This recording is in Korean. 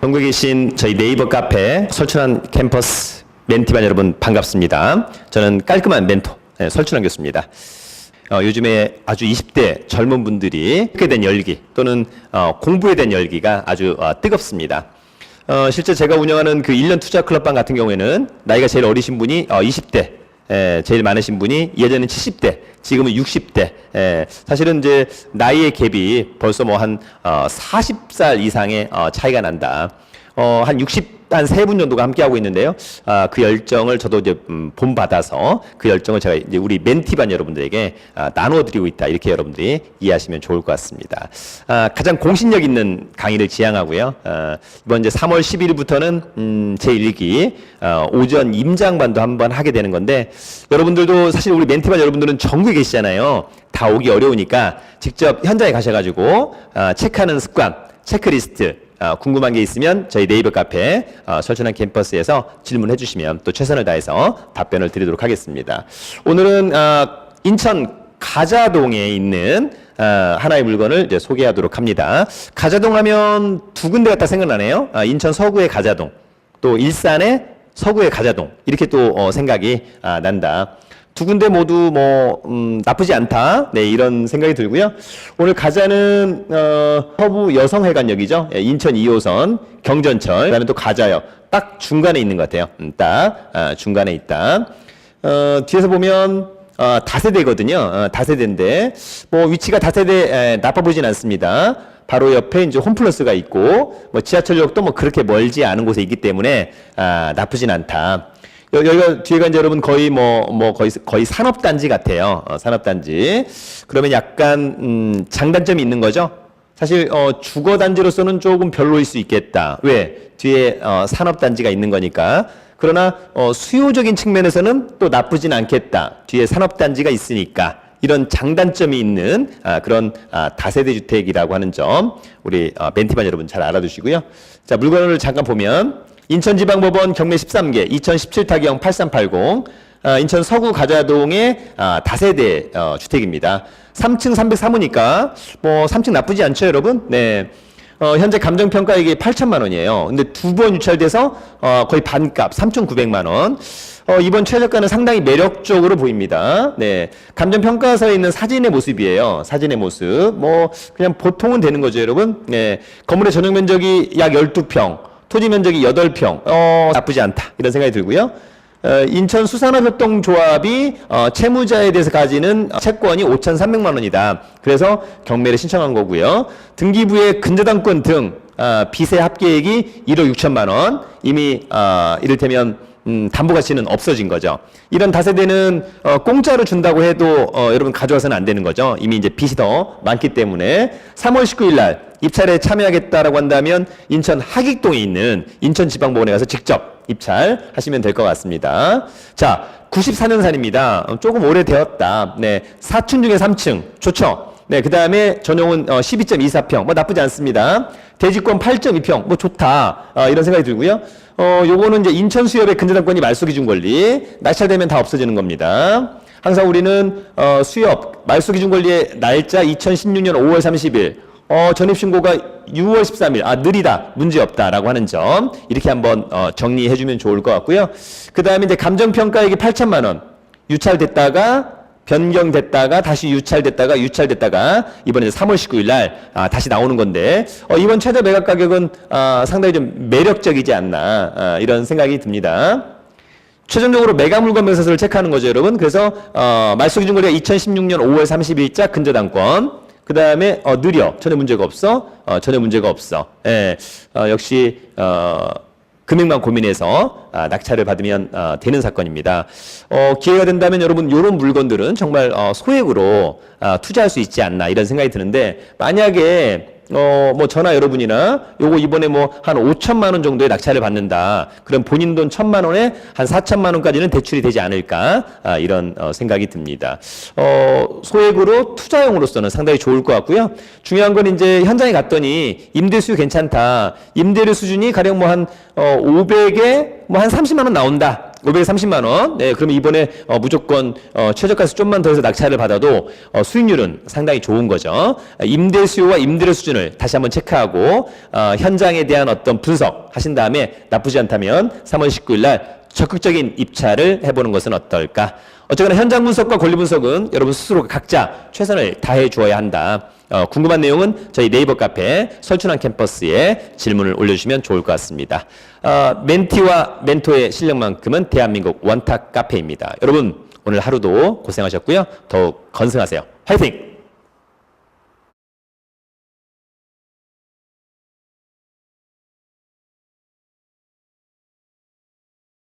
전국에 계신 저희 네이버 카페 설춘한 캠퍼스 멘티반 여러분 반갑습니다. 저는 깔끔한 멘토 네, 설춘한 교수입니다. 어, 요즘에 아주 20대 젊은 분들이 학교에 대한 열기 또는 어, 공부에 대한 열기가 아주 어, 뜨겁습니다. 어, 실제 제가 운영하는 그 1년 투자 클럽방 같은 경우에는 나이가 제일 어리신 분이 어, 20대, 에, 제일 많으신 분이 예전엔 70대, 지금은 60대. 에, 사실은 이제 나이의 갭이 벌써 뭐 한 어, 40살 이상의 어, 차이가 난다. 어, 한 60, 한 세 분 정도가 함께하고 있는데요. 아, 그 열정을 저도 이제 음, 본받아서 그 열정을 제가 이제 우리 멘티반 여러분들에게 아, 나눠드리고 있다. 이렇게 여러분들이 이해하시면 좋을 것 같습니다. 아, 가장 공신력 있는 강의를 지향하고요. 아, 이번 이제 3월 11일부터는 음, 제1기 어, 오전 임장반도 한번 하게 되는 건데 여러분들도 사실 우리 멘티반 여러분들은 전국에 계시잖아요. 다 오기 어려우니까 직접 현장에 가셔가지고 아, 체크하는 습관, 체크리스트 어, 궁금한 게 있으면 저희 네이버 카페 어, 설천한 캠퍼스에서 질문해 주시면 또 최선을 다해서 답변을 드리도록 하겠습니다. 오늘은 어, 인천 가자동에 있는 어, 하나의 물건을 소개하도록 합니다. 가자동 하면 두 군데가 딱 생각나네요. 아, 인천 서구의 가자동, 또 일산의 서구의 가자동 이렇게 또 어, 생각이 아, 난다. 두 군데 모두 뭐 음, 나쁘지 않다. 네 이런 생각이 들고요. 오늘 가자는 어, 서부 여성회관역이죠. 예, 인천 2호선 경전철. 그다음에 또 가자역 딱 중간에 있는 것 같아요. 음, 딱 아, 중간에 있다. 어, 뒤에서 보면 어, 다세대거든요. 어, 다세대인데 뭐 위치가 다세대 에, 나빠 보진 않습니다. 바로 옆에 이제 홈플러스가 있고 뭐 지하철역도 뭐 그렇게 멀지 않은 곳에 있기 때문에 아, 나쁘진 않다. 여, 여기가 뒤에가 이제 여러분 거의 뭐, 뭐 거의, 거의 산업단지 같아요. 어, 산업단지. 그러면 약간, 음, 장단점이 있는 거죠? 사실, 어, 주거단지로서는 조금 별로일 수 있겠다. 왜? 뒤에, 어, 산업단지가 있는 거니까. 그러나, 어, 수요적인 측면에서는 또 나쁘진 않겠다. 뒤에 산업단지가 있으니까. 이런 장단점이 있는 아, 그런 아, 다세대 주택이라고 하는 점 우리 어, 멘티반 여러분 잘 알아두시고요. 자 물건을 잠깐 보면 인천지방법원 경매 13개 2017 타경 8380 아, 인천 서구 가자동의 아, 다세대 어, 주택입니다. 3층 303호니까 뭐 3층 나쁘지 않죠, 여러분? 네. 어, 현재 감정평가액이 8천만 원이에요. 근데 두 번 유찰돼서 어, 거의 반값 3,900만 원. 어, 이번 최저가는 상당히 매력적으로 보입니다. 네. 감정평가서에 있는 사진의 모습이에요. 사진의 모습. 뭐, 그냥 보통은 되는 거죠, 여러분. 네. 건물의 전용 면적이 약 12평, 토지 면적이 8평. 어, 나쁘지 않다. 이런 생각이 들고요. 어, 인천 수산업협동조합이 어, 채무자에 대해서 가지는 채권이 5,300만 원이다. 그래서 경매를 신청한 거고요. 등기부의 근저당권 등 어, 비세 합계액이 1억 6천만 원. 이미 어, 이를테면 음, 담보 가치는 없어진 거죠. 이런 다세대는 어, 공짜로 준다고 해도 어, 여러분 가져와서는 안 되는 거죠. 이미 이제 빚이 더 많기 때문에 3월 19일 날 입찰에 참여하겠다라고 한다면 인천 하객동에 있는 인천지방법원에 가서 직접 입찰하시면 될 것 같습니다. 자, 94년산입니다. 조금 오래되었다. 네, 4층 중에 3층 좋죠. 네, 그 다음에 전용은 어, 12.24평, 뭐 나쁘지 않습니다. 대지권 8.2평, 뭐 좋다. 어, 이런 생각이 들고요. 어, 요거는 이제 인천 수협의 근저당권이 말소 기준 권리, 낙찰되면 다 없어지는 겁니다. 항상 우리는 어, 수협 말소 기준 권리의 날짜 2016년 5월 30일, 어, 전입신고가 6월 13일, 아, 느리다, 문제 없다라고 하는 점, 이렇게 한번 어, 정리해주면 좋을 것 같고요. 그 다음에 이제 감정평가액이 8천만원, 유찰됐다가 변경됐다가 다시 유찰됐다가 유찰됐다가 이번에 이제 3월 19일 날 아, 다시 나오는 건데 어, 이번 최저 매각 가격은 아, 상당히 좀 매력적이지 않나 아, 이런 생각이 듭니다. 최종적으로 매각 물건 명세서를 체크하는 거죠, 여러분. 그래서 어, 말소 기준 거래가 2016년 5월 30일자 근저당권. 그 다음에 어, 느려 전혀 문제가 없어, 어, 전혀 문제가 없어. 예, 어, 역시 어, 금액만 고민해서 아, 낙찰을 받으면 어, 되는 사건입니다. 어, 기회가 된다면 여러분 이런 물건들은 정말 어, 소액으로 아, 투자할 수 있지 않나 이런 생각이 드는데 만약에 어, 뭐, 전화 여러분이나 요거 이번에 뭐, 한 5천만 원 정도의 낙찰을 받는다. 그럼 본인 돈 천만 원에 한 4천만 원까지는 대출이 되지 않을까. 아, 이런 어, 생각이 듭니다. 어, 소액으로 투자용으로서는 상당히 좋을 것 같고요. 중요한 건 이제 현장에 갔더니 임대 수요 괜찮다. 임대료 수준이 가령 뭐 한, 어, 500에 뭐 한 30만 원 나온다. 530만 원. 네, 그러면 이번에 어, 무조건 어, 최저가에서 좀만 더 해서 낙찰을 받아도 어, 수익률은 상당히 좋은 거죠. 어, 임대 수요와 임대료 수준을 다시 한번 체크하고 어, 현장에 대한 어떤 분석 하신 다음에 나쁘지 않다면 3월 19일 날 적극적인 입찰을 해보는 것은 어떨까? 어쨌거나 현장 분석과 권리 분석은 여러분 스스로 각자 최선을 다해 주어야 한다. 어, 궁금한 내용은 저희 네이버 카페 설춘한 캠퍼스에 질문을 올려주시면 좋을 것 같습니다. 어, 멘티와 멘토의 실력만큼은 대한민국 원탁 카페입니다. 여러분 오늘 하루도 고생하셨고요. 더욱 건승하세요. 화이팅!